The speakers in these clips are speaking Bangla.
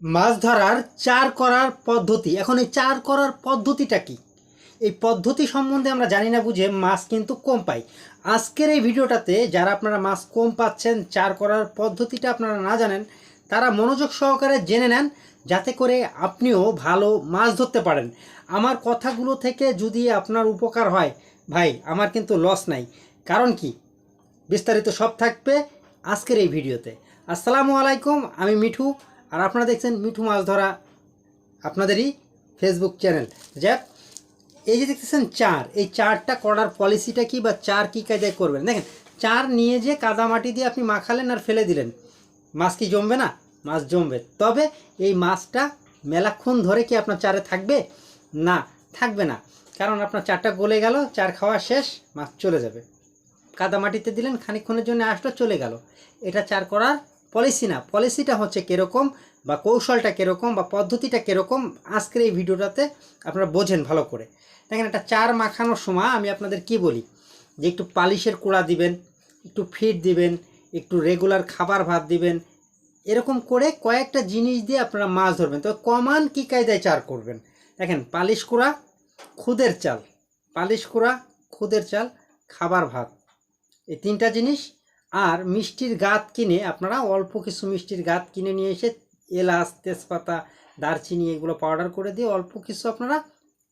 মাছ ধরার চার করার পদ্ধতি। এখন এই চার করার পদ্ধতিটা কি? এই পদ্ধতি সম্বন্ধে আমরা জানি না বুঝে মাছ কিন্তু কম পাই। আজকের এই ভিডিওটাতে যারা আপনারা মাছ কম পাচ্ছেন, চার করার পদ্ধতিটা আপনারা না জানেন, তারা মনোযোগ সহকারে জেনে নেন, যাতে করে আপনিও ভালো মাছ ধরতে পারেন। আমার কথাগুলো থেকে যদি আপনার উপকার হয়, ভাই, আমার কিন্তু লস নাই। কারণ কি? বিস্তারিত সব থাকবে আজকের এই ভিডিওতে। আসসালামু আলাইকুম, আমি মিঠু। আর আপনারা দেখছেন মিঠু মাছ ধরা আপনাদেরই ফেসবুক চ্যানেল যাক, এই যে দেখতেছেন চার, এই চারটা করার পলিসিটা কি বা চার কী কাজে করবেন? দেখেন, চার নিয়ে যে কাদা মাটি দিয়ে আপনি মাখালেন আর ফেলে দিলেন, মাছ কি জমবে না? মাছ জমবে। তবে এই মাছটা মেলাক্ষণ ধরে কি আপনার চারে থাকবে? না থাকবে না। কারণ আপনার চারটা গলে গেল, চার খাওয়া শেষ, মাছ চলে যাবে। কাদা মাটিতে দিলেন খানিকক্ষণের জন্য আসলো, চলে গেল। এটা চার করার পলিসি না, পলিসিটা হচ্ছে কীরকম বা কৌশলটা কীরকম বা পদ্ধতিটা কীরকম, আজকের এই ভিডিওটাতে আপনারা বোঝেন ভালো করে। দেখেন একটা চার মাখানোর সময় আমি আপনাদের কি বলি? যে একটু পালিশের কুড়া দিবেন, একটু ফিড দিবেন, একটু রেগুলার খাবার ভাত দিবেন, এরকম করে কয়েকটা জিনিস দিয়ে আপনারা মাছ ধরবেন। তো কমান কী কায়দায় চার করবেন? দেখেন পালিশ কুড়া, খুদের চাল, পালিশ কুড়া, খুদের চাল, খাবার ভাত। এই তিনটা জিনিস আর মিষ্টির গাত কিনে আপনারা অল্প কিছু মিষ্টির গাত কিনে নিয়ে এসে এলাচ, তেজপাতা, দারচিনি এগুলো পাউডার করে দিয়ে অল্প কিছু আপনারা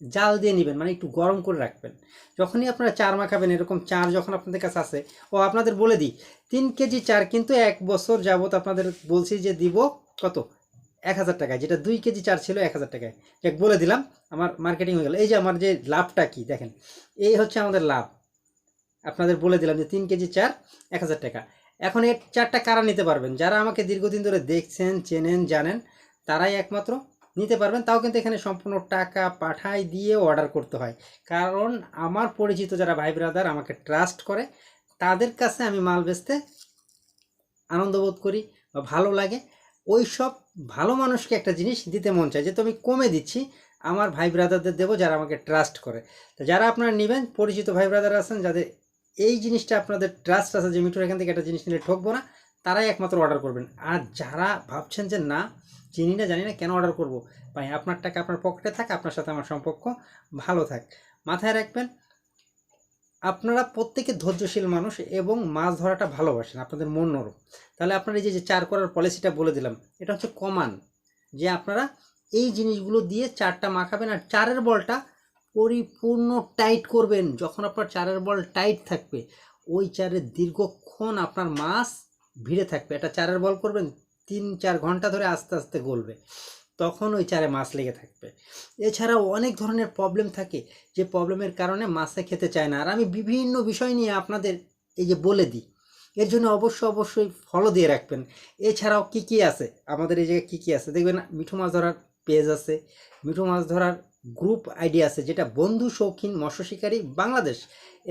জাল দিয়ে নেবেন মানে একটু গরম করে রাখবেন। যখনই আপনারা চার মাখাবেন এরকম চার যখন আপনাদের কাছে আসে, ও আপনাদের বলে দিই, তিন কেজি চার কিন্তু এক বছর যাবত আপনাদের বলছি যে দিব কত? এক হাজার টাকায়, যেটা দুই কেজি চার ছিল এক হাজার টাকায়। এক বলে দিলাম, আমার মার্কেটিং হয়ে গেল। এই যে আমার যে লাভটা কি, দেখেন, এই হচ্ছে আমাদের লাভ। আপনাদের বলে দিলাম যে তিন কেজি চার, এক হাজার টাকা। এখন এর চারটা কারা নিতে পারবেন? যারা আমাকে দীর্ঘদিন ধরে দেখছেন, চেনেন, জানেন, তারাই একমাত্র নিতে পারবেন। তাও কিন্তু এখানে সম্পূর্ণ টাকা পাঠাই দিয়ে অর্ডার করতে হয়। কারণ আমার পরিচিত যারা ভাই ব্রাদার আমাকে ট্রাস্ট করে, তাদের কাছে আমি মাল বেচতে আনন্দ বোধ করি বা ভালো লাগে। ওই সব ভালো মানুষকে একটা জিনিস দিতে মন চায় যেহেতু আমি কমে দিচ্ছি, আমার ভাই ব্রাদারদের দেবো যারা আমাকে ট্রাস্ট করে। তো যারা আপনারা নেবেন, পরিচিত ভাই ব্রাদার আছেন, যাদের এই জিনিসটা আপনাদের ট্রাস্ট আছে যে মিঠুর এখান থেকে একটা জিনিস নিলে ঠকবো না, তারাই একমাত্র অর্ডার করবেন। আর যারা ভাবছেন যে না, চিনি না, জানি না, কেন অর্ডার করব? ভাই, আপনার টাকা আপনার পকেটে থাক, আপনার সাথে আমার সম্পর্ক ভালো থাক। মাথায় রাখবেন, আপনারা প্রত্যেকে ধৈর্যশীল মানুষ এবং মাছ ধরাটা ভালোবাসেন, আপনাদের মন নরম। তাহলে আপনারা এই যে চার করার পলিসিটা বলে দিলাম, এটা হচ্ছে কমান যে আপনারা এই জিনিসগুলো দিয়ে চারটা মাখাবেন আর চারের বলটা পরিপূর্ণ টাইট করবেন যখন আপনার চারের বল টাইট থাকবে। ওই চারের দীর্ঘক্ষণ আপনার মাছ ভিড়ে থাকবে। এটা চারের বল করবেন, তিন, চার ঘণ্টা ধরে আস্তে আস্তে গলবে। তখন ওই চারে মাছ লেগে থাকবে। এছাড়াও অনেক ধরনের প্রবলেম থাকে যে প্রবলেমের কারণে মাছে খেতে চায় না। আর আমি বিভিন্ন বিষয় নিয়ে আপনাদের এই যে বলে দিই, এর জন্য অবশ্যই অবশ্যই ফলো দিয়ে রাখবেন। এছাড়াও কি কি আছে? আমাদের এই জায়গায় কী কী আছে? দেখবেন মিঠু মাছ ধরার পেজ আছে। মিঠু মাছ ধরার গ্রুপ আইডি আছে যেটা বন্ধু, শৌখিন, মৎস্য শিকারী, বাংলাদেশ।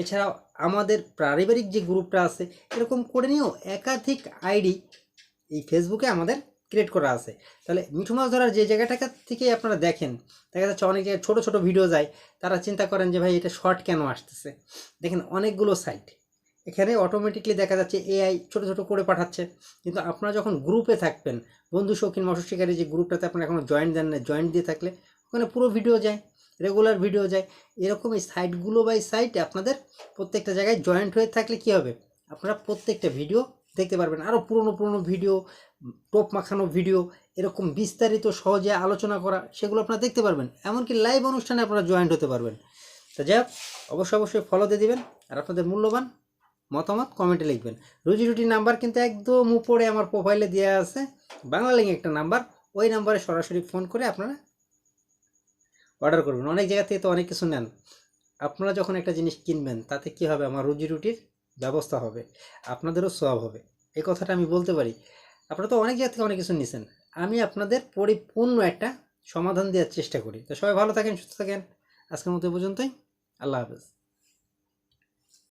এছাড়াও আমাদের পারিবারিক যে গ্রুপটা আছে, এরকম করে নিয়েও একাধিক আইডি এই ফেসবুকে আমাদের ক্রিয়েট করা আছে। তাহলে মিঠু মাছ ধরার যে জায়গাটাকে থেকে আপনারা দেখেন, দেখা যাচ্ছে অনেক জায়গায় ছোটো ছোটো ভিডিও যায়, তারা চিন্তা করেন যে, ভাই, এটা শর্ট কেন আসতেছে? দেখেন অনেকগুলো সাইট, এখানে অটোমেটিকলি দেখা যাচ্ছে এআই ছোটো ছোটো করে পাঠাচ্ছে। কিন্তু আপনারা যখন গ্রুপে থাকবেন, বন্ধু, শৌখিন, মৎস্য শিকারী যে গ্রুপটাতে আপনারা এখনও জয়েন্ট দেন না জয়েন্ট দিয়ে থাকলে ওখানে পুরো ভিডিও যায় রেগুলার ভিডিও যায়। এরকম এই সাইটগুলো বাই সাইট আপনাদের প্রত্যেকটা জায়গায় জয়েন্ট হয়ে থাকলে কি হবে? আপনারা প্রত্যেকটা ভিডিও দেখতে পারবেন। আরও পুরনো পুরনো ভিডিও টোপ মাখানো ভিডিও এরকম বিস্তারিত সহজে আলোচনা করা, সেগুলো আপনারা দেখতে পারবেন। এমনকি লাইভ অনুষ্ঠানে আপনারা জয়েন্ট হতে পারবেন। তা যাই হোক, অবশ্যই অবশ্যই ফলো দিয়ে দেবেন আর আপনাদের মূল্যবান মতামত কমেন্টে লিখবেন। রুজি রুটি নাম্বার কিন্তু একদম উপরে আমার প্রোফাইলে দেওয়া আছে। বাংলা লিঙ্ক একটা নাম্বার ওই নাম্বারে সরাসরি ফোন করে আপনারা অর্ডার করবেন। অনেক জায়গা থেকে তো অনেক কিছু নেন। আপনারা যখন একটা জিনিস কিনবেন, তাতে কি হবে? আমার রুজি রুটির ব্যবস্থা হবে। আপনাদেরও সব হবে। এই কথাটা আমি বলতে পারি। আপনারা তো অনেক জায়গা থেকে অনেক কিছু নিছেন। আমি আপনাদের পরিপূর্ণ একটা সমাধান দেওয়ার চেষ্টা করি। তো সবাই ভালো থাকেন, সুস্থ থাকেন। আজকের মতো পর্যন্তই। আল্লাহ হাফেজ।